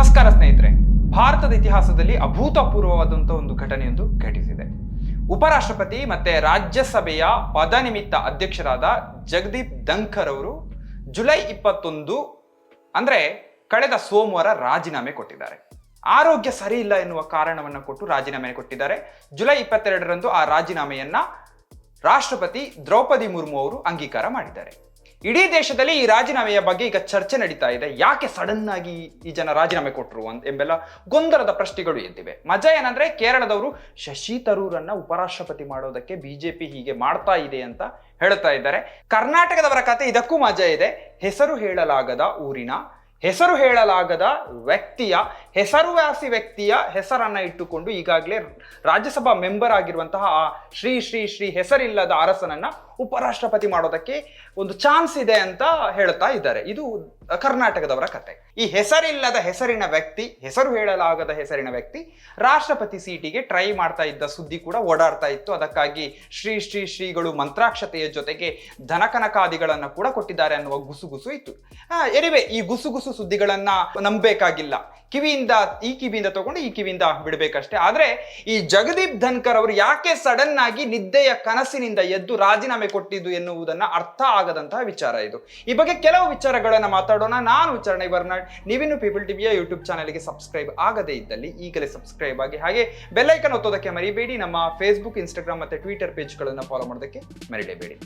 ನಮಸ್ಕಾರ ಸ್ನೇಹಿತರೆ. ಭಾರತದ ಇತಿಹಾಸದಲ್ಲಿ ಅಭೂತಪೂರ್ವವಾದಂಥ ಒಂದು ಘಟನೆಯೊಂದು ಘಟಿಸಿದೆ. ಉಪರಾಷ್ಟ್ರಪತಿ ಮತ್ತೆ ರಾಜ್ಯಸಭೆಯ ಪದನಿಮಿತ್ತ ಅಧ್ಯಕ್ಷರಾದ ಜಗದೀಪ್ ಧಂಕರ್ ಅವರು ಜುಲೈ ಇಪ್ಪತ್ತೊಂದು, ಅಂದ್ರೆ ಕಳೆದ ಸೋಮವಾರ ರಾಜೀನಾಮೆ ಕೊಟ್ಟಿದ್ದಾರೆ. ಆರೋಗ್ಯ ಸರಿ ಇಲ್ಲ ಎನ್ನುವ ಕಾರಣವನ್ನು ಕೊಟ್ಟು ರಾಜೀನಾಮೆ ಕೊಟ್ಟಿದ್ದಾರೆ. ಜುಲೈ ಇಪ್ಪತ್ತೆರಡರಂದು ಆ ರಾಜೀನಾಮೆಯನ್ನ ರಾಷ್ಟ್ರಪತಿ ದ್ರೌಪದಿ ಮುರ್ಮು ಅವರು ಅಂಗೀಕಾರ ಮಾಡಿದ್ದಾರೆ. ಇಡೀ ದೇಶದಲ್ಲಿ ಈ ರಾಜೀನಾಮೆಯ ಬಗ್ಗೆ ಈಗ ಚರ್ಚೆ ನಡೀತಾ ಇದೆ. ಯಾಕೆ ಸಡನ್ ಆಗಿ ಈ ಜನ ರಾಜೀನಾಮೆ ಕೊಟ್ಟರು ಅಂತ ಎಂಬೆಲ್ಲ ಗೊಂದಲದ ಪ್ರಶ್ನೆಗಳು ಎದ್ದಿವೆ. ಮಜಾ ಏನಂದ್ರೆ ಕೇರಳದವರು ಶಶಿ ತರೂರನ್ನ ಉಪರಾಷ್ಟ್ರಪತಿ ಮಾಡೋದಕ್ಕೆ ಬಿಜೆಪಿ ಹೀಗೆ ಮಾಡ್ತಾ ಇದೆ ಅಂತ ಹೇಳ್ತಾ ಇದ್ದಾರೆ. ಕರ್ನಾಟಕದವರ ಕತೆ ಇದಕ್ಕೂ ಮಜಾ ಇದೆ. ಹೆಸರು ಹೇಳಲಾಗದ ಊರಿನ, ಹೆಸರು ಹೇಳಲಾಗದ ವ್ಯಕ್ತಿಯ, ಹೆಸರುವಾಸಿ ವ್ಯಕ್ತಿಯ ಹೆಸರನ್ನ ಇಟ್ಟುಕೊಂಡು ಈಗಾಗಲೇ ರಾಜ್ಯಸಭಾ ಮೆಂಬರ್ ಆಗಿರುವಂತಹ ಆ ಶ್ರೀ ಶ್ರೀ ಶ್ರೀ ಹೆಸರಿಲ್ಲದ ಅರಸನನ್ನ ಉಪರಾಷ್ಟ್ರಪತಿ ಮಾಡೋದಕ್ಕೆ ಒಂದು ಚಾನ್ಸ್ ಇದೆ ಅಂತ ಹೇಳ್ತಾ ಇದ್ದಾರೆ. ಇದು ಕರ್ನಾಟಕದವರ ಕತೆ. ಈ ಹೆಸರಿಲ್ಲದ ಹೆಸರಿನ ವ್ಯಕ್ತಿ, ಹೆಸರು ಹೇಳಲಾಗದ ಹೆಸರಿನ ವ್ಯಕ್ತಿ ರಾಷ್ಟ್ರಪತಿ ಸೀಟಿಗೆ ಟ್ರೈ ಮಾಡ್ತಾ ಇದ್ದ ಸುದ್ದಿ ಕೂಡ ಓಡಾಡ್ತಾ ಇತ್ತು. ಅದಕ್ಕಾಗಿ ಶ್ರೀ ಶ್ರೀ, ಶ್ರೀಗಳು ಮಂತ್ರಾಕ್ಷತೆಯ ಜೊತೆಗೆ ಧನಕನಕಾದಿಗಳನ್ನು ಕೂಡ ಕೊಟ್ಟಿದ್ದಾರೆ ಅನ್ನುವ ಗುಸುಗುಸು ಇತ್ತು. ಎನಿವೆ ಈ ಗುಸುಗುಸು ಸುದ್ದಿಗಳನ್ನ ನಂಬಬೇಕಾಗಿಲ್ಲ. ಕಿವಿಯಿಂದ, ಈ ಕಿವಿಯಿಂದ ತಗೊಂಡು ಈ ಕಿವಿಯಿಂದ ಬಿಡಬೇಕಷ್ಟೇ. ಆದರೆ ಈ ಜಗದೀಪ್ ಧನ್ಕರ್ ಅವರು ಯಾಕೆ ಸಡನ್ ಆಗಿ ನಿದ್ದೆಯ ಕನಸಿನಿಂದ ಎದ್ದು ರಾಜೀನಾಮೆ ಕೊಟ್ಟಿದ್ದು ಎನ್ನುವುದನ್ನು ಅರ್ಥ ಆಗದಂತಹ ವಿಚಾರ ಇದು. ಈ ಬಗ್ಗೆ ಕೆಲವು ವಿಚಾರಗಳನ್ನು ಮಾತಾಡೋಣ. ನಾನು ವಿಚಾರಣೆ ಬರ್ನಾಡ್ ನೀವಿನ್ನು ಪೀಪಲ್ ಟಿವಿಯ ಯೂಟ್ಯೂಬ್ ಚಾನಲ್ಗೆ ಸಬ್ಸ್ಕ್ರೈಬ್ ಆಗದೇ ಇದ್ದಲ್ಲಿ ಈಗಲೇ ಸಬ್ಸ್ಕ್ರೈಬ್ ಆಗಿ ಹಾಗೆ ಬೆಲ್ಲೈಕನ್ ಒತ್ತೋದಕ್ಕೆ ಮರಿಬೇಡಿ. ನಮ್ಮ ಫೇಸ್ಬುಕ್ ಇನ್ಸ್ಟಾಗ್ರಾಮ್ ಮತ್ತು ಟ್ವಿಟರ್ ಪೇಜ್ಗಳನ್ನು ಫಾಲೋ ಮಾಡೋದಕ್ಕೆ ಮರಿಲೇಬೇಡಿ.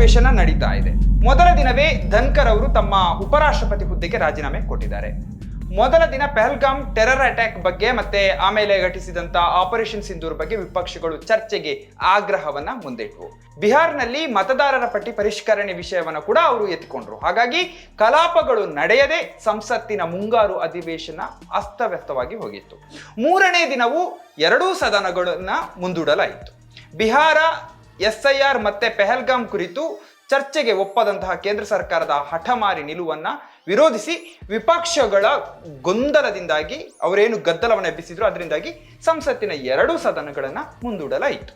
ಅಧಿವೇಶನ ನಡೀತಾ ಇದೆ. ಮೊದಲ ದಿನವೇ ಧನ್ಕರ್ ಅವರು ತಮ್ಮ ಉಪರಾಷ್ಟ್ರಪತಿ ಹುದ್ದೆಗೆ ರಾಜೀನಾಮೆ ಕೊಟ್ಟಿದ್ದಾರೆ. ಮೊದಲ ದಿನ ಪೆಹಲ್ಗಾಮ್ ಟೆರರ್ ಅಟ್ಯಾಕ್ ಬಗ್ಗೆ ಮತ್ತೆ ಆಮೇಲೆ ಘಟಿಸಿದಂತ ಆಪರೇಷನ್ ಸಿಂಧೂರ್ ಬಗ್ಗೆ ವಿಪಕ್ಷಗಳು ಚರ್ಚೆಗೆ ಆಗ್ರಹವನ್ನ ಮುಂದಿಟ್ಟವು ಬಿಹಾರ್ನಲ್ಲಿ ಮತದಾರರ ಪಟ್ಟಿ ಪರಿಷ್ಕರಣೆ ವಿಷಯವನ್ನ ಕೂಡ ಅವರು ಎತ್ತಿಕೊಂಡ್ರು. ಹಾಗಾಗಿ ಕಲಾಪಗಳು ನಡೆಯದೆ ಸಂಸತ್ತಿನ ಮುಂಗಾರು ಅಧಿವೇಶನ ಅಸ್ತವ್ಯಸ್ತವಾಗಿ ಹೋಗಿತ್ತು. ಮೂರನೇ ದಿನವೂ ಎರಡೂ ಸದನಗಳನ್ನ ಮುಂದೂಡಲಾಯಿತು. ಬಿಹಾರ ಎಸ್ಐಆರ್ ಮತ್ತೆ ಪೆಹಲ್ಗಾಮ್ ಕುರಿತು ಚರ್ಚೆಗೆ ಒಪ್ಪದಂತಹ ಕೇಂದ್ರ ಸರ್ಕಾರದ ಹಠಮಾರಿ ನಿಲುವನ್ನ ವಿರೋಧಿಸಿ ವಿಪಕ್ಷಗಳ ಗೊಂದಲದಿಂದಾಗಿ ಅವರೇನು ಗದ್ದಲವನ್ನು ಎಬ್ಬಿಸಿದ್ರು, ಅದರಿಂದಾಗಿ ಸಂಸತ್ತಿನ ಎರಡೂ ಸದನಗಳನ್ನು ಮುಂದೂಡಲಾಯಿತು.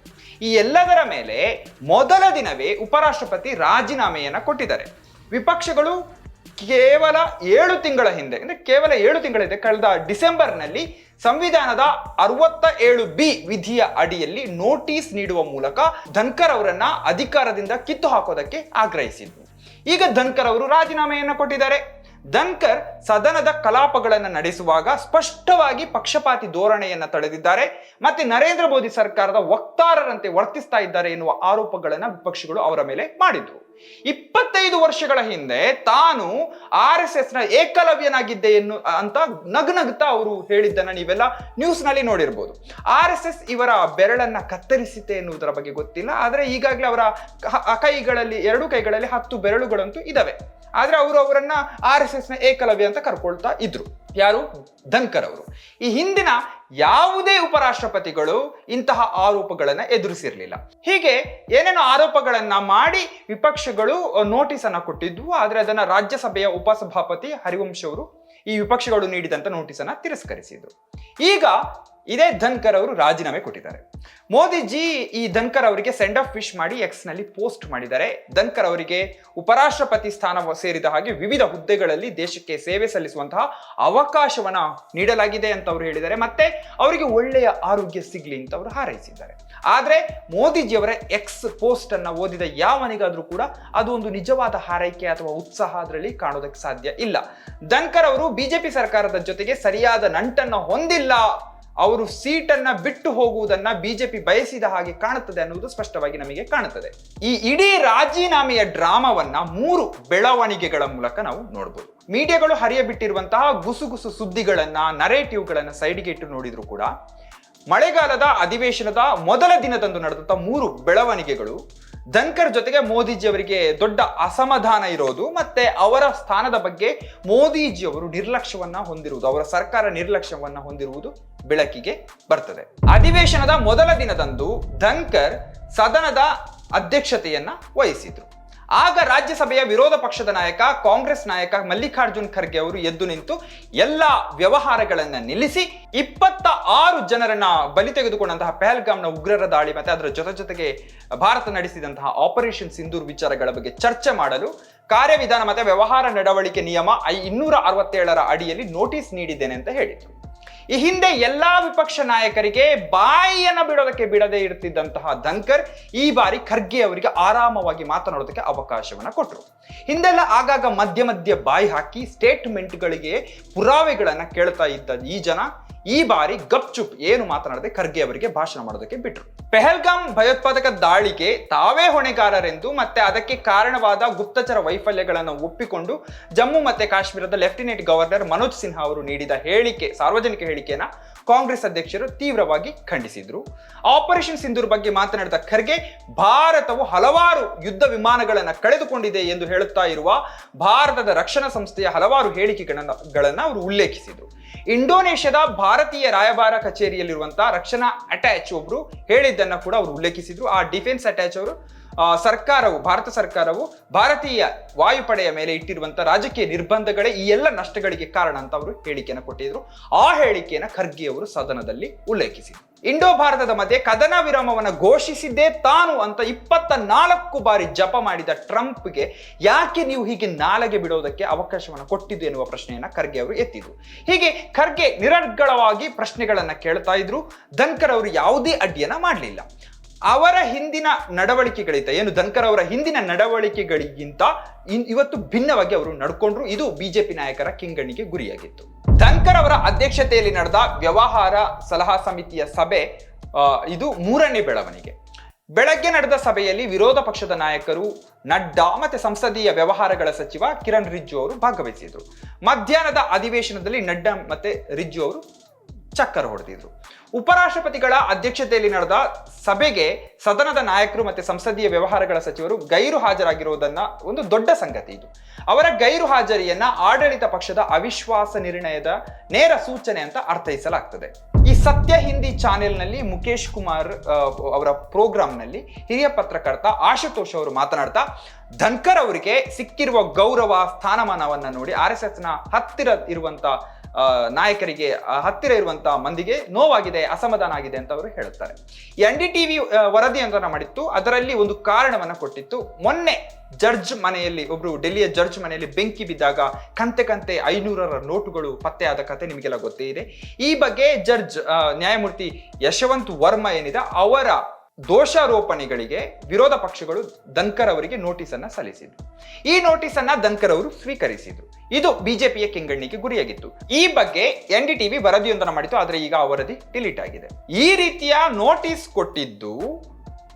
ಈ ಎಲ್ಲದರ ಮೇಲೆ ಮೊದಲ ದಿನವೇ ಉಪರಾಷ್ಟ್ರಪತಿ ರಾಜೀನಾಮೆಯನ್ನ ಕೊಟ್ಟಿದ್ದಾರೆ. ವಿಪಕ್ಷಗಳು ಕೇವಲ ಏಳು ತಿಂಗಳ ಹಿಂದೆ, ಅಂದ್ರೆ ಕೇವಲ ಏಳು ತಿಂಗಳ ಹಿಂದೆ ಕಳೆದ ಡಿಸೆಂಬರ್ನಲ್ಲಿ ಸಂವಿಧಾನದ ಅರವತ್ತ ಏಳು ಬಿ ವಿಧಿಯ ಅಡಿಯಲ್ಲಿ ನೋಟಿಸ್ ನೀಡುವ ಮೂಲಕ ಧನ್ಕರ್ ಅವರನ್ನ ಅಧಿಕಾರದಿಂದ ಕಿತ್ತು ಹಾಕೋದಕ್ಕೆ ಆಗ್ರಹಿಸಿದ್ರು. ಈಗ ಧನ್ಕರ್ ಅವರು ರಾಜೀನಾಮೆಯನ್ನು ಕೊಟ್ಟಿದ್ದಾರೆ. ಧನ್ಕರ್ ಸದನದ ಕಲಾಪಗಳನ್ನು ನಡೆಸುವಾಗ ಸ್ಪಷ್ಟವಾಗಿ ಪಕ್ಷಪಾತಿ ಧೋರಣೆಯನ್ನು ತಳೆದಿದ್ದಾರೆ. ಮತ್ತೆ ನರೇಂದ್ರ ಮೋದಿ ಸರ್ಕಾರದ ವಕ್ತಾರರಂತೆ ವರ್ತಿಸ್ತಾ ಇದ್ದಾರೆ ಎನ್ನುವ ಆರೋಪಗಳನ್ನ ವಿಪಕ್ಷಗಳು ಅವರ ಮೇಲೆ ಮಾಡಿದ್ರು. ಇಪ್ಪತ್ತೈದು ವರ್ಷಗಳ ಹಿಂದೆ ತಾನು ಆರ್ ಎಸ್ ಎಸ್ನ ಏಕಲವ್ಯನಾಗಿದ್ದೆ ಎನ್ನು, ಅಂತ ನಗ್ನಗ್ತಾ ಅವರು ಹೇಳಿದ್ದನ್ನ ನೀವೆಲ್ಲ ನ್ಯೂಸ್ನಲ್ಲಿ ನೋಡಿರ್ಬೋದು. ಆರ್ ಎಸ್ ಎಸ್ ಇವರ ಬೆರಳನ್ನ ಕತ್ತರಿಸಿತೆ ಎನ್ನುವುದರ ಬಗ್ಗೆ ಗೊತ್ತಿಲ್ಲ, ಆದ್ರೆ ಈಗಾಗಲೇ ಅವರ ಕೈಗಳಲ್ಲಿ, ಎರಡು ಕೈಗಳಲ್ಲಿ ಹತ್ತು ಬೆರಳುಗಳಂತೂ ಇದಾವೆ. ಆದ್ರೆ ಅವರು ಅವರನ್ನ ಆರ್ ಎಸ್ ಎಸ್ನ ಏಕಲವ್ಯ ಅಂತ ಕರ್ಕೊಳ್ತಾ ಇದ್ರು. ಯಾರು? ಧನ್ಕರ್ ಅವರು. ಈ ಹಿಂದಿನ ಯಾವುದೇ ಉಪರಾಷ್ಟ್ರಪತಿಗಳು ಇಂತಹ ಆರೋಪಗಳನ್ನ ಎದುರಿಸಿರಲಿಲ್ಲ. ಹೀಗೆ ಏನೇನೋ ಆರೋಪಗಳನ್ನ ಮಾಡಿ ವಿಪಕ್ಷಗಳು ನೋಟಿಸ್ ಅನ್ನ ಕೊಟ್ಟಿದ್ವು. ಆದ್ರೆ ಅದನ್ನ ರಾಜ್ಯಸಭೆಯ ಉಪಸಭಾಪತಿ ಹರಿವಂಶ್ ಅವರು ಈ ವಿಪಕ್ಷಗಳು ನೀಡಿದಂತ ನೋಟಿಸ್ ಅನ್ನ ತಿರಸ್ಕರಿಸಿದ್ರು. ಈಗ ಇದೇ ಧನ್ಕರ್ ಅವರು ರಾಜೀನಾಮೆ ಕೊಟ್ಟಿದ್ದಾರೆ. ಮೋದಿಜಿ ಈ ಧನ್ಕರ್ ಅವರಿಗೆ ಸೆಂಡ್ ಆಫ್ ವಿಶ್ ಮಾಡಿ ಎಕ್ಸ್ನಲ್ಲಿ ಪೋಸ್ಟ್ ಮಾಡಿದ್ದಾರೆ. ಧನ್ಕರ್ ಅವರಿಗೆ ಉಪರಾಷ್ಟ್ರಪತಿ ಸ್ಥಾನ ಸೇರಿದ ಹಾಗೆ ವಿವಿಧ ಹುದ್ದೆಗಳಲ್ಲಿ ದೇಶಕ್ಕೆ ಸೇವೆ ಸಲ್ಲಿಸುವಂತಹ ಅವಕಾಶವನ್ನ ನೀಡಲಾಗಿದೆ ಅಂತ ಅವರು ಹೇಳಿದ್ದಾರೆ. ಮತ್ತೆ ಅವರಿಗೆ ಒಳ್ಳೆಯ ಆರೋಗ್ಯ ಸಿಗ್ಲಿ ಅಂತ ಅವರು ಹಾರೈಸಿದ್ದಾರೆ. ಆದ್ರೆ ಮೋದಿಜಿಯವರ ಎಕ್ಸ್ ಪೋಸ್ಟ್ ಅನ್ನ ಓದಿದ ಯಾವನಿಗಾದ್ರೂ ಕೂಡ ಅದು ಒಂದು ನಿಜವಾದ ಹಾರೈಕೆ ಅಥವಾ ಉತ್ಸಾಹ ಅದರಲ್ಲಿ ಕಾಣೋದಕ್ಕೆ ಸಾಧ್ಯ ಇಲ್ಲ. ಧನ್ಕರ್ ಅವರು ಬಿಜೆಪಿ ಸರ್ಕಾರದ ಜೊತೆಗೆ ಸರಿಯಾದ ನಂಟನ್ನ ಹೊಂದಿಲ್ಲ ಅವರು ಸೀಟನ್ನ ಬಿಟ್ಟು ಹೋಗುವುದನ್ನ ಬಿಜೆಪಿ ಬಯಸಿದ ಹಾಗೆ ಕಾಣುತ್ತದೆ ಅನ್ನುವುದು ಸ್ಪಷ್ಟವಾಗಿ ನಮಗೆ ಕಾಣುತ್ತದೆ. ಈ ಇಡೀ ರಾಜೀನಾಮೆಯ ಡ್ರಾಮಾವನ್ನ ಮೂರು ಬೆಳವಣಿಗೆಗಳ ಮೂಲಕ ನಾವು ನೋಡಬಹುದು ಮೀಡಿಯಾಗಳು ಹರಿಯಬಿಟ್ಟಿರುವಂತಹ ಗುಸುಗುಸು ಸುದ್ದಿಗಳನ್ನ ನರೇಟಿವ್ಗಳನ್ನ ಸೈಡ್ಗೆ ಇಟ್ಟು ನೋಡಿದ್ರು ಕೂಡ ಮಳೆಗಾಲದ ಅಧಿವೇಶನದ ಮೊದಲ ದಿನದಂದು ನಡೆದಂತ ಮೂರು ಬೆಳವಣಿಗೆಗಳು ಧನ್ಕರ್ ಜೊತೆಗೆ ಮೋದಿಜಿ ಅವರಿಗೆ ದೊಡ್ಡ ಅಸಮಾಧಾನ ಇರೋದು, ಮತ್ತೆ ಅವರ ಸ್ಥಾನದ ಬಗ್ಗೆ ಮೋದಿಜಿ ಅವರು ನಿರ್ಲಕ್ಷ್ಯವನ್ನ ಹೊಂದಿರುವುದು, ಅವರ ಸರ್ಕಾರ ನಿರ್ಲಕ್ಷ್ಯವನ್ನ ಹೊಂದಿರುವುದು ಬೆಳಕಿಗೆ ಬರ್ತದೆ. ಅಧಿವೇಶನದ ಮೊದಲ ದಿನದಂದು ಧನ್ಕರ್ ಸದನದ ಅಧ್ಯಕ್ಷತೆಯನ್ನ ವಹಿಸಿದ್ರು. ಆಗ ರಾಜ್ಯಸಭೆಯ ವಿರೋಧ ಪಕ್ಷದ ನಾಯಕ, ಕಾಂಗ್ರೆಸ್ ನಾಯಕ ಮಲ್ಲಿಕಾರ್ಜುನ್ ಖರ್ಗೆ ಅವರು ಎದ್ದು ನಿಂತು ಎಲ್ಲ ವ್ಯವಹಾರಗಳನ್ನು ನಿಲ್ಲಿಸಿ ಇಪ್ಪತ್ತ ಆರು ಜನರನ್ನ ಬಲಿ ತೆಗೆದುಕೊಂಡಂತಹ ಪಹಲ್ಗಾಮ್ನ ಉಗ್ರರ ದಾಳಿ ಮತ್ತೆ ಅದರ ಜೊತೆ ಜೊತೆಗೆ ಭಾರತ ನಡೆಸಿದಂತಹ ಆಪರೇಷನ್ ಸಿಂಧೂರ್ ವಿಚಾರಗಳ ಬಗ್ಗೆ ಚರ್ಚೆ ಮಾಡಲು ಕಾರ್ಯವಿಧಾನ ಮತ್ತೆ ವ್ಯವಹಾರ ನಡವಳಿಕೆ ನಿಯಮ ಐ ಇನ್ನೂರ ಅರವತ್ತೇಳರ ಅಡಿಯಲ್ಲಿ ನೋಟಿಸ್ ನೀಡಿದ್ದೇನೆ ಅಂತ ಹೇಳಿದ್ರು. ಈ ಹಿಂದೆ ಎಲ್ಲಾ ವಿಪಕ್ಷ ನಾಯಕರಿಗೆ ಬಾಯಿಯನ್ನ ಬಿಡೋದಕ್ಕೆ ಬಿಡದೆ ಇರ್ತಿದ್ದಂತಹ ಧನ್ಕರ್ ಈ ಬಾರಿ ಖರ್ಗೆ ಅವರಿಗೆ ಆರಾಮವಾಗಿ ಮಾತನಾಡೋದಕ್ಕೆ ಅವಕಾಶವನ್ನ ಕೊಟ್ಟರು ಹಿಂದೆಲ್ಲ ಆಗಾಗ ಮಧ್ಯ ಮಧ್ಯ ಬಾಯಿ ಹಾಕಿ ಸ್ಟೇಟ್ಮೆಂಟ್ಗಳಿಗೆ ಪುರಾವೆಗಳನ್ನ ಕೇಳ್ತಾ ಇದ್ದ ಈ ಜನ ಈ ಬಾರಿ ಗಪ್ಚುಪ್ ಏನು ಮಾತನಾಡದೆ ಖರ್ಗೆ ಅವರಿಗೆ ಭಾಷಣ ಮಾಡೋದಕ್ಕೆ ಬಿಟ್ರು. ಪೆಹಲ್ಗಾಮ್ ಭಯೋತ್ಪಾದಕ ದಾಳಿಗೆ ತಾವೇ ಹೊಣೆಗಾರರೆಂದು ಮತ್ತೆ ಅದಕ್ಕೆ ಕಾರಣವಾದ ಗುಪ್ತಚರ ವೈಫಲ್ಯಗಳನ್ನು ಒಪ್ಪಿಕೊಂಡು ಜಮ್ಮು ಮತ್ತೆ ಕಾಶ್ಮೀರದ ಲೆಫ್ಟಿನೆಂಟ್ ಗವರ್ನರ್ ಮನೋಜ್ ಸಿನ್ಹಾ ಅವರು ನೀಡಿದ ಹೇಳಿಕೆ, ಸಾರ್ವಜನಿಕ ಹೇಳಿಕೆಯನ್ನ ಕಾಂಗ್ರೆಸ್ ಅಧ್ಯಕ್ಷರು ತೀವ್ರವಾಗಿ ಖಂಡಿಸಿದ್ರು. ಆಪರೇಷನ್ ಸಿಂಧೂರ್ ಬಗ್ಗೆ ಮಾತನಾಡಿದ ಖರ್ಗೆ, ಭಾರತವು ಹಲವಾರು ಯುದ್ಧ ವಿಮಾನಗಳನ್ನು ಕಳೆದುಕೊಂಡಿದೆ ಎಂದು ಹೇಳುತ್ತಾ ಇರುವ ಭಾರತದ ರಕ್ಷಣಾ ಸಂಸ್ಥೆಯ ಹಲವಾರು ಹೇಳಿಕೆಗಳನ್ನು ಅವರು ಉಲ್ಲೇಖಿಸಿದ್ರು. ಇಂಡೋನೇಷ್ಯಾದ ಭಾರತೀಯ ರಾಯಭಾರ ಕಚೇರಿಯಲ್ಲಿರುವಂತಹ ರಕ್ಷಣಾ ಅಟ್ಯಾಚ್ ಒಬ್ರು ಹೇಳಿದ್ದನ್ನ ಕೂಡ ಅವರು ಉಲ್ಲೇಖಿಸಿದ್ರು. ಆ ಡಿಫೆನ್ಸ್ ಅಟ್ಯಾಚ್ ಅವರು ಸರ್ಕಾರವು, ಭಾರತ ಸರ್ಕಾರವು ಭಾರತೀಯ ವಾಯುಪಡೆಯ ಮೇಲೆ ಇಟ್ಟಿರುವಂತಹ ರಾಜಕೀಯ ನಿರ್ಬಂಧಗಳೇ ಈ ಎಲ್ಲ ನಷ್ಟಗಳಿಗೆ ಕಾರಣ ಅಂತ ಅವರು ಹೇಳಿಕೆಯನ್ನು ಕೊಟ್ಟಿದ್ರು. ಆ ಹೇಳಿಕೆಯನ್ನು ಖರ್ಗೆ ಅವರು ಸದನದಲ್ಲಿ ಉಲ್ಲೇಖಿಸಿದರು. ಇಂಡೋ ಭಾರತದ ಮಧ್ಯೆ ಕದನ ವಿರಾಮವನ್ನು ಘೋಷಿಸಿದ್ದೇ ತಾನು ಅಂತ ಇಪ್ಪತ್ತ ನಾಲ್ಕು ಬಾರಿ ಜಪ ಮಾಡಿದ ಟ್ರಂಪ್ಗೆ ಯಾಕೆ ನೀವು ಹೀಗೆ ನಾಲಗೆ ಬಿಡೋದಕ್ಕೆ ಅವಕಾಶವನ್ನು ಕೊಟ್ಟಿದ್ದು ಎನ್ನುವ ಪ್ರಶ್ನೆಯನ್ನ ಖರ್ಗೆ ಅವರು ಎತ್ತಿದ್ರು. ಹೀಗೆ ಖರ್ಗೆ ನಿರರ್ಗಳವಾಗಿ ಪ್ರಶ್ನೆಗಳನ್ನ ಕೇಳ್ತಾ ಇದ್ರು. ಧನ್ಕರ್ ಅವರು ಯಾವುದೇ ಅಡ್ಡಿಯನ್ನ ಮಾಡಲಿಲ್ಲ. ಅವರ ಹಿಂದಿನ ನಡವಳಿಕೆಗಳಿಂದ, ಏನು ಧನ್ಕರ್ ಅವರ ಹಿಂದಿನ ನಡವಳಿಕೆಗಳಿಗಿಂತ ಇವತ್ತು ಭಿನ್ನವಾಗಿ ಅವರು ನಡ್ಕೊಂಡ್ರು. ಇದು ಬಿಜೆಪಿ ನಾಯಕರ ಕಿಂಗಣ್ಣಿಗೆ ಗುರಿಯಾಗಿತ್ತು. ಧನ್ಕರ್ ಅವರ ಅಧ್ಯಕ್ಷತೆಯಲ್ಲಿ ನಡೆದ ವ್ಯವಹಾರ ಸಲಹಾ ಸಮಿತಿಯ ಸಭೆ ಇದು ಮೂರನೇ ಬೆಳವಣಿಗೆ. ಬೆಳಗ್ಗೆ ನಡೆದ ಸಭೆಯಲ್ಲಿ ವಿರೋಧ ಪಕ್ಷದ ನಾಯಕರು ನಡ್ಡಾ ಮತ್ತೆ ಸಂಸದೀಯ ವ್ಯವಹಾರಗಳ ಸಚಿವ ಕಿರಣ್ ರಿಜ್ಜು ಅವರು ಭಾಗವಹಿಸಿದ್ರು. ಮಧ್ಯಾಹ್ನದ ಅಧಿವೇಶನದಲ್ಲಿ ನಡ್ಡಾ ಮತ್ತೆ ರಿಜ್ಜು ಅವರು ಚಕ್ಕರ್ ಹೊಡೆದಿದ್ರು. ಉಪರಾಷ್ಟ್ರಪತಿಗಳ ಅಧ್ಯಕ್ಷತೆಯಲ್ಲಿ ನಡೆದ ಸಭೆಗೆ ಸದನದ ನಾಯಕರು ಮತ್ತೆ ಸಂಸದೀಯ ವ್ಯವಹಾರಗಳ ಸಚಿವರು ಗೈರು ಹಾಜರಾಗಿರುವುದನ್ನ ಒಂದು ದೊಡ್ಡ ಸಂಗತಿ ಇದು. ಅವರ ಗೈರು ಹಾಜರಿಯನ್ನ ಆಡಳಿತ ಪಕ್ಷದ ಅವಿಶ್ವಾಸ ನಿರ್ಣಯದ ನೇರ ಸೂಚನೆ ಅಂತ ಅರ್ಥೈಸಲಾಗ್ತದೆ. ಈ ಸತ್ಯ ಹಿಂದಿ ಚಾನೆಲ್ನಲ್ಲಿ ಮುಖೇಶ್ ಕುಮಾರ್ ಅವರ ಪ್ರೋಗ್ರಾಂನಲ್ಲಿ ಹಿರಿಯ ಪತ್ರಕರ್ತ ಆಶುತೋಷ್ ಅವರು ಮಾತನಾಡ್ತಾ, ಧನ್ಕರ್ ಅವರಿಗೆ ಸಿಕ್ಕಿರುವ ಗೌರವ, ಸ್ಥಾನಮಾನವನ್ನ ನೋಡಿ ಆರ್ ಎಸ್ ಎಸ್ನ ಹತ್ತಿರ ಇರುವಂತ ನಾಯಕರಿಗೆ ಹತ್ತಿರ ಇರುವಂತಹ ಮಂದಿಗೆ ನೋವಾಗಿದೆ, ಅಸಮಾಧಾನ ಆಗಿದೆ ಅಂತ ಅವರು ಹೇಳುತ್ತಾರೆ. ಎನ್ ಡಿ ಟಿವಿ ವರದಿಯೊಂದನ್ನು ಮಾಡಿತ್ತು. ಅದರಲ್ಲಿ ಒಂದು ಕಾರಣವನ್ನು ಕೊಟ್ಟಿತ್ತು. ಮೊನ್ನೆ ಜಡ್ಜ್ ಮನೆಯಲ್ಲಿ, ಒಬ್ರು ಡೆಲ್ಲಿಯ ಜಡ್ಜ್ ಮನೆಯಲ್ಲಿ ಬೆಂಕಿ ಬಿದ್ದಾಗ ಕಂತೆ ಕಂತೆ ಐನೂರರ ನೋಟುಗಳು ಪತ್ತೆಯಾದ ಕತೆ ನಿಮಗೆಲ್ಲ ಗೊತ್ತೇ ಇದೆ. ಈ ಬಗ್ಗೆ ಜಡ್ಜ್ ನ್ಯಾಯಮೂರ್ತಿ ಯಶವಂತ್ ವರ್ಮ ಏನಿದೆ, ಅವರ ದೋಷಾರೋಪಣೆಗಳಿಗೆ ವಿರೋಧ ಪಕ್ಷಗಳು ಧನ್ಕರ್ ಅವರಿಗೆ ನೋಟಿಸ್ ಅನ್ನ ಸಲ್ಲಿಸಿದ್ರು. ಈ ನೋಟಿಸ್ ಅನ್ನ ಧನ್ಕರ್ ಅವರು ಸ್ವೀಕರಿಸಿದ್ರು. ಇದು ಬಿಜೆಪಿಯ ಕೆಂಗಣ್ಣಿಗೆ ಗುರಿಯಾಗಿತ್ತು. ಈ ಬಗ್ಗೆ ಎನ್ ಡಿ ಟಿವಿ ವರದಿಯೊಂದನ್ನು ಮಾಡಿತ್ತು, ಆದರೆ ಈಗ ಆ ವರದಿ ಡಿಲೀಟ್ ಆಗಿದೆ. ಈ ರೀತಿಯ ನೋಟಿಸ್ ಕೊಟ್ಟಿದ್ದು,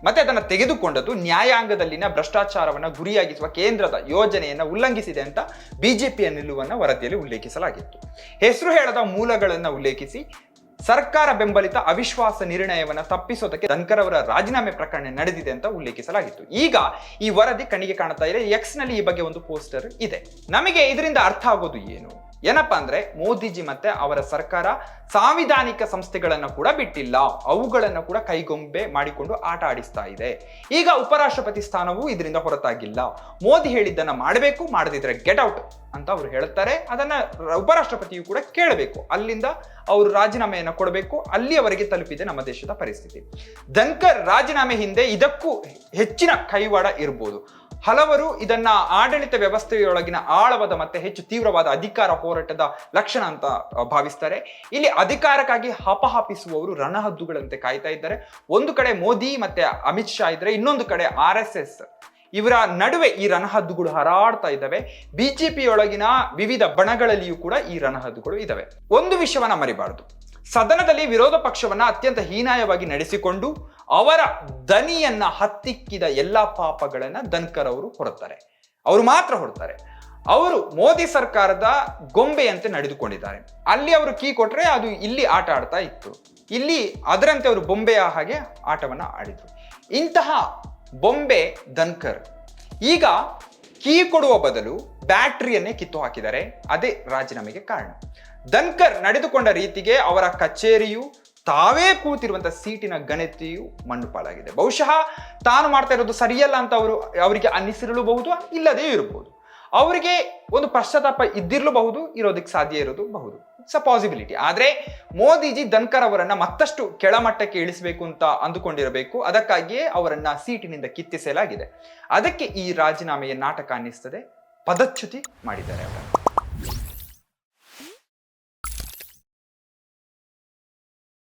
ಮತ್ತೆ ಅದನ್ನು ತೆಗೆದುಕೊಂಡದ್ದು ನ್ಯಾಯಾಂಗದಲ್ಲಿನ ಭ್ರಷ್ಟಾಚಾರವನ್ನ ಗುರಿಯಾಗಿಸುವ ಕೇಂದ್ರದ ಯೋಜನೆಯನ್ನ ಉಲ್ಲಂಘಿಸಿದೆ ಅಂತ ಬಿಜೆಪಿಯ ನಿಲುವನ್ನು ವರದಿಯಲ್ಲಿ ಉಲ್ಲೇಖಿಸಲಾಗಿತ್ತು. ಹೆಸರು ಹೇಳದ ಮೂಲಗಳನ್ನು ಉಲ್ಲೇಖಿಸಿ ಸರ್ಕಾರ ಬೆಂಬಲಿತ ಅವಿಶ್ವಾಸ ನಿರ್ಣಯವನ್ನ ತಪ್ಪಿಸೋದಕ್ಕೆ ಧನ್ಕರ್ ಅವರ ರಾಜೀನಾಮೆ ಪ್ರಕರಣ ನಡೆದಿದೆ ಅಂತ ಉಲ್ಲೇಖಿಸಲಾಗಿತ್ತು. ಈಗ ಈ ವರದಿ ಕಣ್ಣಿಗೆ ಕಾಣ್ತಾ ಇದೆ. ಎಕ್ಸ್ನಲ್ಲಿ ಈ ಬಗ್ಗೆ ಒಂದು ಪೋಸ್ಟರ್ ಇದೆ. ನಮಗೆ ಇದರಿಂದ ಅರ್ಥ ಆಗೋದು ಏನು? ಏನಪ್ಪಾ ಅಂದ್ರೆ ಮೋದಿಜಿ ಮತ್ತೆ ಅವರ ಸರ್ಕಾರ ಸಾಂವಿಧಾನಿಕ ಸಂಸ್ಥೆಗಳನ್ನ ಕೂಡ ಬಿಟ್ಟಿಲ್ಲ. ಅವುಗಳನ್ನ ಕೂಡ ಕೈಗೊಂಬೆ ಮಾಡಿಕೊಂಡು ಆಟ ಆಡಿಸ್ತಾ ಇದೆ. ಈಗ ಉಪರಾಷ್ಟ್ರಪತಿ ಸ್ಥಾನವೂ ಇದರಿಂದ ಹೊರತಾಗಿಲ್ಲ. ಮೋದಿ ಹೇಳಿದ್ದನ್ನ ಮಾಡಬೇಕು, ಮಾಡದಿದ್ರೆ ಗೆಟ್ ಔಟ್ ಅಂತ ಅವರು ಹೇಳುತ್ತಾರೆ ಅದನ್ನ ಉಪರಾಷ್ಟ್ರಪತಿಯು ಕೂಡ ಕೇಳಬೇಕು. ಅಲ್ಲಿಂದ ಅವರು ರಾಜೀನಾಮೆಯನ್ನು ಕೊಡಬೇಕು. ಅಲ್ಲಿಯವರೆಗೆ ತಲುಪಿದೆ ನಮ್ಮ ದೇಶದ ಪರಿಸ್ಥಿತಿ. ಧನ್ಕರ್ ರಾಜೀನಾಮೆ ಹಿಂದೆ ಇದಕ್ಕೂ ಹೆಚ್ಚಿನ ಕೈವಾಡ ಇರಬಹುದು ಹಲವರು ಇದನ್ನ ಆಡಳಿತ ವ್ಯವಸ್ಥೆಯೊಳಗಿನ ಆಳವಾದ ಮತ್ತೆ ಹೆಚ್ಚು ತೀವ್ರವಾದ ಅಧಿಕಾರ ಹೋರಾಟದ ಲಕ್ಷಣ ಅಂತ ಭಾವಿಸ್ತಾರೆ. ಇಲ್ಲಿ ಅಧಿಕಾರಕ್ಕಾಗಿ ಹಪಹಪಿಸುವವರು ರಣಹದ್ದುಗಳಂತೆ ಕಾಯ್ತಾ ಇದ್ದಾರೆ. ಒಂದು ಕಡೆ ಮೋದಿ ಮತ್ತೆ ಅಮಿತ್ ಶಾ ಇದ್ರೆ ಇನ್ನೊಂದು ಕಡೆ ಆರ್ ಎಸ್ ಎಸ್ ಇವರ ನಡುವೆ ಈ ರಣಹದ್ದುಗಳು ಹರಾಡ್ತಾ ಇದ್ದಾವೆ. ಬಿಜೆಪಿಯೊಳಗಿನ ವಿವಿಧ ಬಣಗಳಲ್ಲಿಯೂ ಕೂಡ ಈ ರಣಹದ್ದುಗಳು ಇದ್ದಾವೆ. ಒಂದು ವಿಷಯವನ್ನ ಮರಿಬಾರದು. ಸದನದಲ್ಲಿ ವಿರೋಧ ಪಕ್ಷವನ್ನ ಅತ್ಯಂತ ಹೀನಾಯವಾಗಿ ನಡೆಸಿಕೊಂಡು ಅವರ ದನಿಯನ್ನ ಹತ್ತಿಕ್ಕಿದ ಎಲ್ಲಾ ಪಾಪಗಳನ್ನ ಧನ್ಕರ್ ಅವರು ಹೊರತಾರೆ ಅವರು ಮಾತ್ರ ಹೊರತಾರೆ ಅವರು ಮೋದಿ ಸರ್ಕಾರದ ಗೊಂಬೆಯಂತೆ ನಡೆದುಕೊಂಡಿದ್ದಾರೆ. ಅಲ್ಲಿ ಅವರು ಕೀ ಕೊಟ್ರೆ ಅದು ಇಲ್ಲಿ ಆಟ ಆಡ್ತಾ ಇತ್ತು. ಇಲ್ಲಿ ಅದರಂತೆ ಅವರು ಬೊಂಬೆಯ ಹಾಗೆ ಆಟವನ್ನ ಆಡಿದ್ರು. ಇಂತಹ ಬೊಂಬೆ ಧನ್ಕರ್. ಈಗ ಕೀ ಕೊಡುವ ಬದಲು ಬ್ಯಾಟ್ರಿಯನ್ನೇ ಕಿತ್ತು ಹಾಕಿದರೆ ಅದೇ ರಾಜೀನಾಮೆಗೆ ಕಾರಣ. ಧನ್ಕರ್ ನಡೆದುಕೊಂಡ ರೀತಿಗೆ ಅವರ ಕಚೇರಿಯು ತಾವೇ ಕೂತಿರುವಂತ ಸೀಟಿನ ಗಣತಿಯು ಮಣ್ಣು ಪಾಲಾಗಿದೆ ಬಹುಶಃ ತಾನು ಮಾಡ್ತಾ ಇರೋದು ಸರಿಯಲ್ಲ ಅಂತ ಅವರು, ಅವರಿಗೆ ಅನ್ನಿಸಿರಲೂಬಹುದು, ಇಲ್ಲದೇ ಇರಬಹುದು. ಅವರಿಗೆ ಒಂದು ಪಶ್ಚಾತ್ತಾಪ ಇದ್ದಿರಲೂಬಹುದು ಇರೋದಕ್ಕೆ ಸಾಧ್ಯ ಇರೋದು ಬಹುದು. ಇಟ್ಸ್ ಅ ಪಾಸಿಬಿಲಿಟಿ ಆದರೆ ಮೋದಿಜಿ ಧನ್ಕರ್ ಅವರನ್ನ ಮತ್ತಷ್ಟು ಕೆಳಮಟ್ಟಕ್ಕೆ ಇಳಿಸಬೇಕು ಅಂತ ಅಂದುಕೊಂಡಿರಬೇಕು. ಅದಕ್ಕಾಗಿಯೇ ಅವರನ್ನ ಸೀಟಿನಿಂದ ಕಿತ್ತಿಸಲಾಗಿದೆ. ಅದಕ್ಕೆ ಈ ರಾಜೀನಾಮೆಯ ನಾಟಕ ಅನ್ನಿಸ್ತದೆ. ಪದಚ್ಯುತಿ ಮಾಡಿದ್ದಾರೆ ಅವರು.